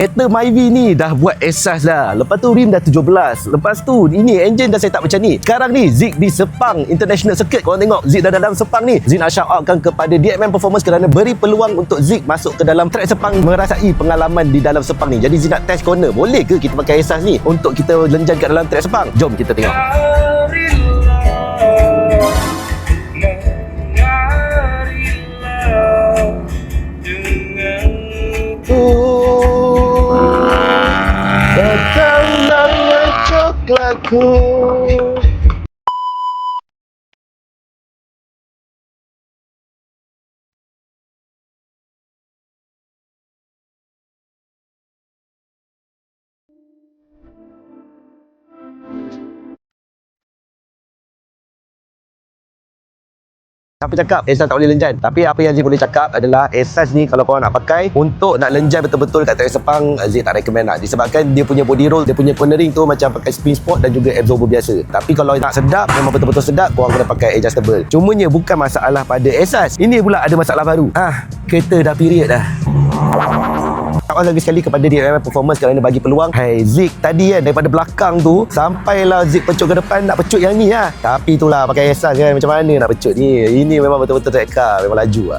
Kereta Myvi ni dah buat esas dah. Lepas tu rim dah 17. Lepas tu ini engine dah set up macam ni. Sekarang ni Zik di Sepang International Circuit. Korang tengok Zik dah dalam Sepang ni. Zik nak shout outkan kepada DMM Performance kerana beri peluang untuk Zik masuk ke dalam track Sepang merasai pengalaman di dalam Sepang ni. Jadi Zik nak test corner. Boleh ke kita pakai esas ni untuk kita lenjan kat dalam track Sepang? Jom kita tengok. Coklatku Siapa cakap Esas tak boleh lenjan Tapi apa yang Zik boleh cakap adalah Esas ni kalau korang nak pakai Untuk nak lenjan betul-betul kat track Sepang Zik tak recommend nak Disebabkan dia punya body roll Dia punya cornering tu Macam pakai spin sport Dan juga absorber biasa. Tapi kalau nak sedap Memang betul-betul sedap Korang kena pakai adjustable. Cumanya bukan masalah pada Esas Ini pula ada masalah baru. Ah, Kereta dah period dah Kasih lagi sekali kepada DMM Performance kerana bagi peluang. Hai Zik tadi kan daripada belakang tu Sampailah Zik pecut ke depan nak pecut yang ni lah Tapi itulah pakai esas kan macam mana nak pecut ni? Ini memang betul-betul track car memang laju lah